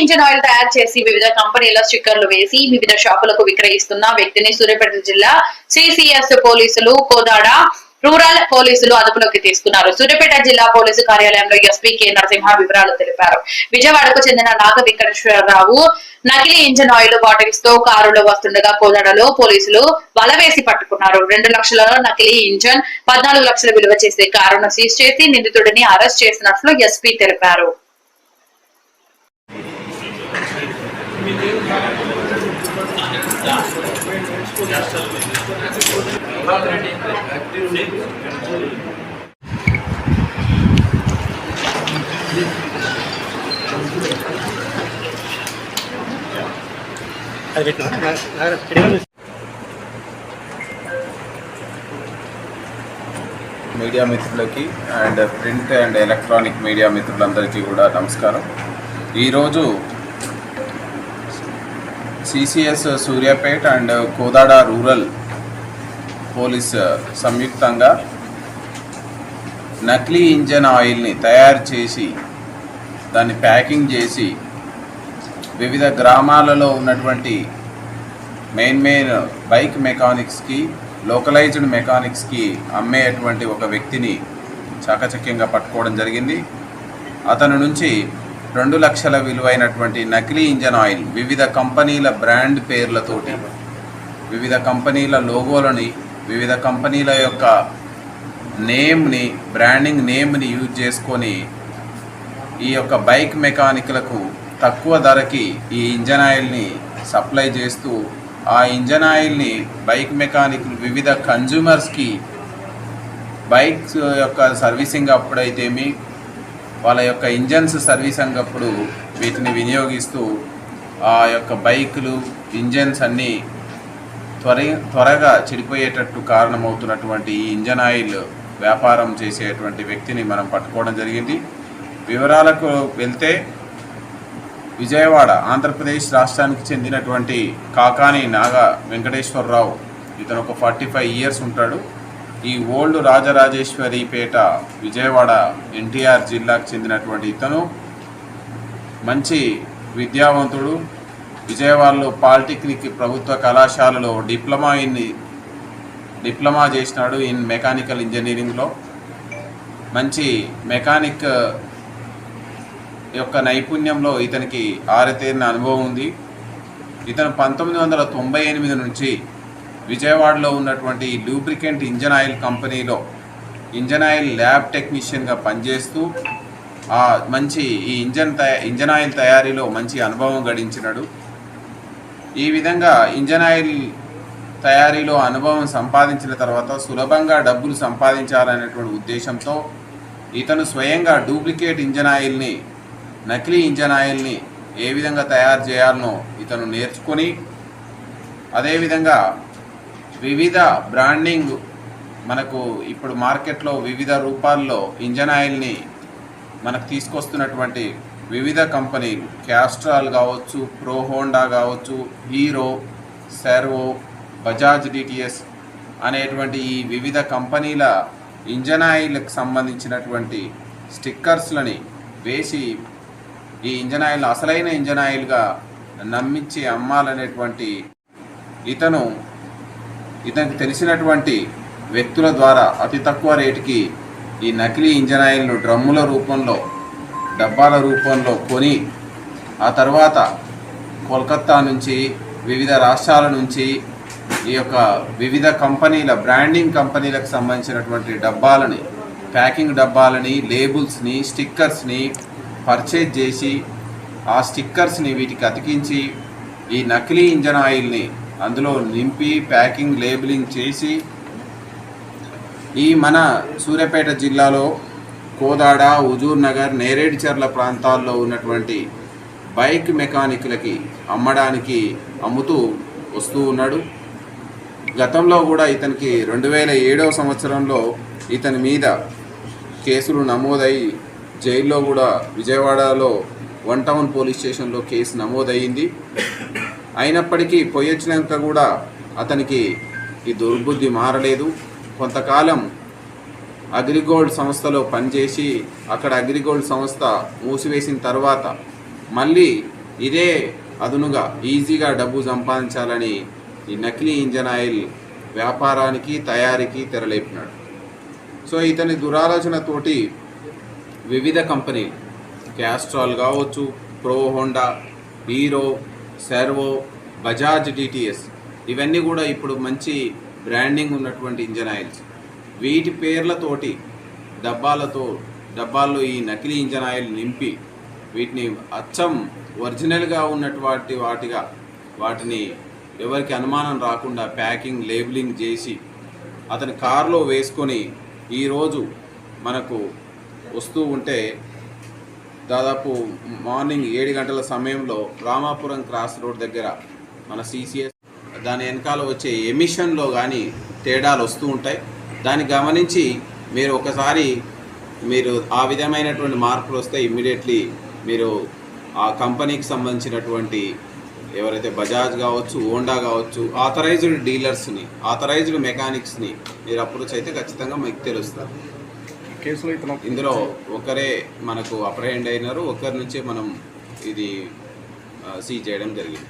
Engine oil తయారు చేసి వివిధ కంపెనీల స్టిక్కర్లు వేసి వివిధ షాపులకు విక్రయిస్తున్న వ్యక్తిని సూర్యాపేట జిల్లా సిసిఎస్ పోలీసులు కోదాడ రూరల్ పోలీసులు అదుపులోకి తీసుకున్నారు. సూర్యాపేట జిల్లా పోలీసు కార్యాలయంలో ఎస్పీ కె నరసింహ వివరాలు తెలిపారు. విజయవాడకు చెందిన నాగ వెంకటేశ్వరరావు నకిలీ ఇంజన్ ఆయిల్ బాటిల్స్తో కారులో వస్తుండగా కోదాడలో పోలీసులు వల వేసి పట్టుకున్నారు. రెండు లక్షల నకిలీ ఇంజన్ పద్నాలుగు లక్షల విలువ చేసే కారును సీజ్ చేసి నిందితుడిని అరెస్ట్ చేసినట్లు ఎస్పీ తెలిపారు. అది పెట్టిన మీడియా మిత్రులకి and print and electronic media మిత్రులందరికీ కూడా నమస్కారం. ఈరోజు CCS Suryapet and Kodada rural police సంయుక్తంగా నకిలీ ఇంజన్ ఆయిల్ని తయారు చేసి దాన్ని ప్యాకింగ్ చేసి వివిధ గ్రామాలలో ఉన్నటువంటి మెయిన్ మెయిన్ బైక్ మెకానిక్స్కి లోకలైజ్డ్ మెకానిక్స్కి అమ్మేటువంటి ఒక వ్యక్తిని చాకచక్యంగా పట్టుకోవడం జరిగింది. అతని నుంచి రెండు లక్షల విలువైనటువంటి నకిలీ ఇంజన్ ఆయిల్ వివిధ కంపెనీల బ్రాండ్ పేర్లతోటి వివిధ కంపెనీల లోగోలని వివిధ కంపెనీల యొక్క నేమ్ని బ్రాండింగ్ నేమ్ని యూజ్ చేసుకొని ఈ యొక్క బైక్ మెకానిక్లకు తక్కువ ధరకి ఈ ఇంజన్ ఆయిల్ని సప్లై చేస్తూ ఆ ఇంజన్ ఆయిల్ని బైక్ మెకానిక్లు వివిధ కన్జ్యూమర్స్కి బైక్స్ యొక్క సర్వీసింగ్ అప్పుడైతేమి వాళ్ళ యొక్క ఇంజన్స్ సర్వీసింగ్ అప్పుడు వీటిని వినియోగిస్తూ ఆ యొక్క బైకులు ఇంజన్స్ అన్నీ త్వర త్వరగా చెడిపోయేటట్టు కారణమవుతున్నటువంటి ఈ ఇంజన్ ఆయిల్ వ్యాపారం చేసేటువంటి వ్యక్తిని మనం పట్టుకోవడం జరిగింది. వివరాలకు వెళ్తే విజయవాడ ఆంధ్రప్రదేశ్ రాష్ట్రానికి చెందినటువంటి కాకాని నాగ వెంకటేశ్వరరావు. ఇతను ఒక ఫార్టీ ఫైవ్ ఇయర్స్ ఉంటాడు. ఈ ఓల్డ్ రాజరాజేశ్వరిపేట విజయవాడ ఎన్టీఆర్ జిల్లాకు చెందినటువంటి ఇతను. మంచి విద్యావంతుడు. విజయవాడలో పాలిటెక్నిక్ ప్రభుత్వ కళాశాలలో డిప్లొమా ఇన్ డిప్లొమా చేసినాడు ఇన్ మెకానికల్ ఇంజనీరింగ్లో. మంచి మెకానిక్ యొక్క నైపుణ్యంలో ఇతనికి ఆరితేరిన అనుభవం ఉంది. ఇతను పంతొమ్మిది వందల తొంభై ఎనిమిది నుంచి విజయవాడలో ఉన్నటువంటి లూబ్రికెంట్ ఇంజన్ ఆయిల్ కంపెనీలో ఇంజన్ ఆయిల్ ల్యాబ్ టెక్నీషియన్గా పనిచేస్తూ ఆ మంచి ఈ ఇంజన్ తయా ఇంజన్ ఆయిల్ తయారీలో మంచి అనుభవం గడించినాడు. ఈ విధంగా ఇంజన్ ఆయిల్ తయారీలో అనుభవం సంపాదించిన తర్వాత సులభంగా డబ్బులు సంపాదించాలనేటువంటి ఉద్దేశంతో ఇతను స్వయంగా డూప్లికేట్ ఇంజన్ ఆయిల్ని నకిలీ ఇంజన్ ఆయిల్ని ఏ విధంగా తయారు చేయాలనో ఇతను నేర్చుకొని అదేవిధంగా వివిధ బ్రాండింగ్ మనకు ఇప్పుడు మార్కెట్లో వివిధ రూపాల్లో ఇంజన్ ఆయిల్ని మనకు తీసుకొస్తున్నటువంటి వివిధ కంపెనీలు. క్యాస్ట్రాల్ కావచ్చు ప్రో హోండా కావచ్చు హీరో సెర్వో బజాజ్ డిటిఎస్ అనేటువంటి ఈ వివిధ కంపెనీల ఇంజన్ ఆయిల్కి సంబంధించినటువంటి స్టిక్కర్స్లని వేసి ఈ ఇంజన్ ఆయిల్ అసలైన ఇంజన్ ఆయిల్గా నమ్మించి అమ్మాలనేటువంటి ఇతను ఇతనికి తెలిసినటువంటి వ్యక్తుల ద్వారా అతి తక్కువ రేటుకి ఈ నకిలీ ఇంజన్ ఆయిల్ను డ్రమ్ముల రూపంలో డబ్బాల రూపంలో కొని ఆ తర్వాత కోల్కత్తా నుంచి వివిధ రాష్ట్రాల నుంచి ఈ యొక్క వివిధ కంపెనీల బ్రాండింగ్ కంపెనీలకు సంబంధించినటువంటి డబ్బాలని ప్యాకింగ్ డబ్బాలని లేబుల్స్ని స్టిక్కర్స్ని పర్చేజ్ చేసి ఆ స్టిక్కర్స్ని వీటికి అతికించి ఈ నకిలీ ఇంజన్ ఆయిల్ని అందులో నింపి ప్యాకింగ్ లేబులింగ్ చేసి ఈ మన సూర్యాపేట జిల్లాలో కోదాడ హుజూర్ నగర్ నేరేడుచర్ల ప్రాంతాల్లో ఉన్నటువంటి బైక్ మెకానిక్లకి అమ్మడానికి అమ్ముతూ వస్తూ ఉన్నాడు. గతంలో కూడా ఇతనికి రెండు వేల ఏడవ సంవత్సరంలో ఇతని మీద కేసులు నమోదై జైల్లో కూడా విజయవాడలో వన్ టౌన్ పోలీస్ స్టేషన్లో కేసు నమోదయ్యింది. అయినప్పటికీ పోయొచ్చినాక కూడా అతనికి ఈ దుర్బుద్ధి మారలేదు. కొంతకాలం అగ్రిగోల్డ్ సంస్థలో పనిచేసి అక్కడ అగ్రిగోల్డ్ సంస్థ మూసివేసిన తర్వాత మళ్ళీ ఇదే అదునుగా ఈజీగా డబ్బు సంపాదించాలని ఈ నకిలీ ఇంజన్ ఆయిల్ వ్యాపారానికి తయారీకి తెరలేపినాడు. సో ఇతని దురాలోచనతోటి వివిధ కంపెనీలు క్యాస్ట్రాల్ కావచ్చు pro Honda Hero Servo Bajaj DTS ఇవన్నీ కూడా ఇప్పుడు మంచి బ్రాండింగ్ ఉన్నటువంటి ఇంజన్ ఆయిల్స్ వీటి పేర్లతోటి డబ్బాలతో డబ్బాల్లో ఈ నకిలీ ఇంజన్ ఆయిల్ నింపి వీటిని అచ్చం ఒరిజినల్గా ఉన్నటువంటి వాటిగా వాటిని ఎవరికి అనుమానం రాకుండా ప్యాకింగ్ లేబులింగ్ చేసి అతని కారులో వేసుకొని ఈరోజు మనకు వస్తూ ఉంటే దాదాపు మార్నింగ్ ఏడు గంటల సమయంలో రామాపురం క్రాస్ రోడ్ దగ్గర మన సిసిఎస్ దాని వెనకాల వచ్చే ఎమిషన్లో కానీ తేడాలు వస్తూ ఉంటాయి. దాన్ని గమనించి మీరు ఒకసారి మీరు ఆ విధమైనటువంటి మార్పులు వస్తే ఇమ్మీడియట్లీ మీరు ఆ కంపెనీకి సంబంధించినటువంటి ఎవరైతే బజాజ్ కావచ్చు హోండా కావచ్చు ఆథరైజ్డ్ డీలర్స్ని ఆథరైజ్డ్ మెకానిక్స్ని మీరు అప్రోచ్ అయితే ఖచ్చితంగా మీకు తెలుస్తారు కేసులో ఇతను ఇందులో ఒకరే మనకు అప్రహెండ్ అయినారు ఒకరి నుంచే మనం ఇది సీజ్ చేయడం జరిగింది.